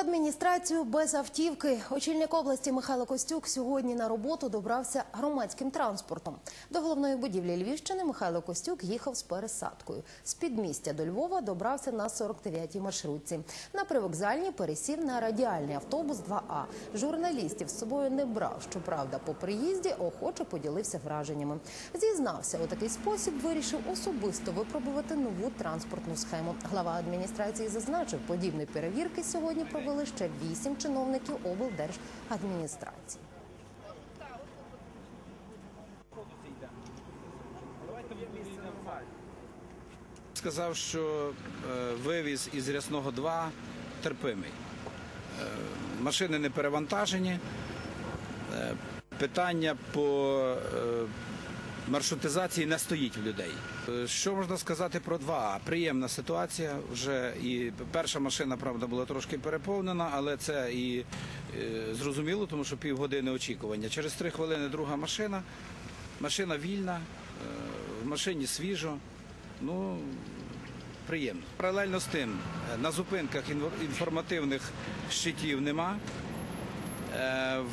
Адміністрацію без автівки. Очільник області Михайло Костюк сьогодні на роботу добрався громадським транспортом. До головної будівлі Львівщини Михайло Костюк їхав з пересадкою. З підмістя до Львова добрався на 49-й маршрутці. На привокзальній пересів на радіальний автобус 2А. Журналістів з собою не брав. Щоправда, по приїзді охоче поділився враженнями. Зізнався, у такий спосіб вирішив особисто випробувати нову транспортну схему. Глава адміністрації зазначив, подібної перевірки сьогодні провели ще вісім чиновників облдержадміністрації. Сказав, що е, вивіз із Рясного 2 терпимий. Е, машини не перевантажені. Е, питання по маршрутизації не стоїть в людей. Е, Що можна сказати про 2А? Приємна ситуація. Вже і перша машина, правда, була трошки переповнена, але це і е, зрозуміло, тому що півгодини очікування. Через три хвилини друга машина. Машина вільна, е, в машині свіжо. Ну, приємно. Паралельно з тим, на зупинках інформативних щитів нема.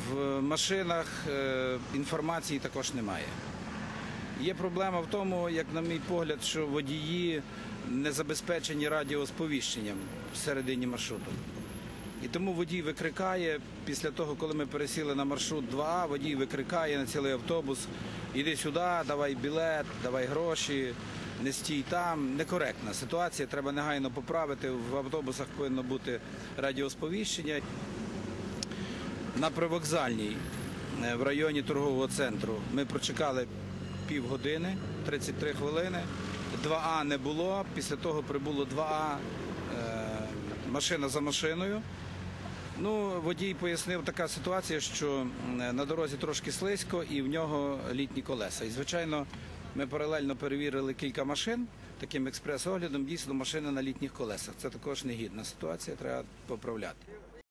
В машинах інформації також немає. Є проблема в тому, як на мій погляд, що водії не забезпечені радіосповіщенням всередині маршруту. І тому водій викрикає після того, коли ми пересіли на маршрут 2А, водій викрикає на цілий автобус: іди сюди, давай білет, давай гроші, не стій там. Некоректна ситуація. Треба негайно поправити. В автобусах повинно бути радіосповіщення. На привокзальній е, в районі торгового центру ми прочекали півгодини, 33 хвилини. 2А не було. Після того прибуло 2А е, машина за машиною. Ну, водій пояснив така ситуація, що на дорозі трошки слизько і в нього літні колеса. І звичайно, ми паралельно перевірили кілька машин таким експрес-оглядом. Дійсно, машини на літніх колесах. Це також негідна ситуація, треба поправляти.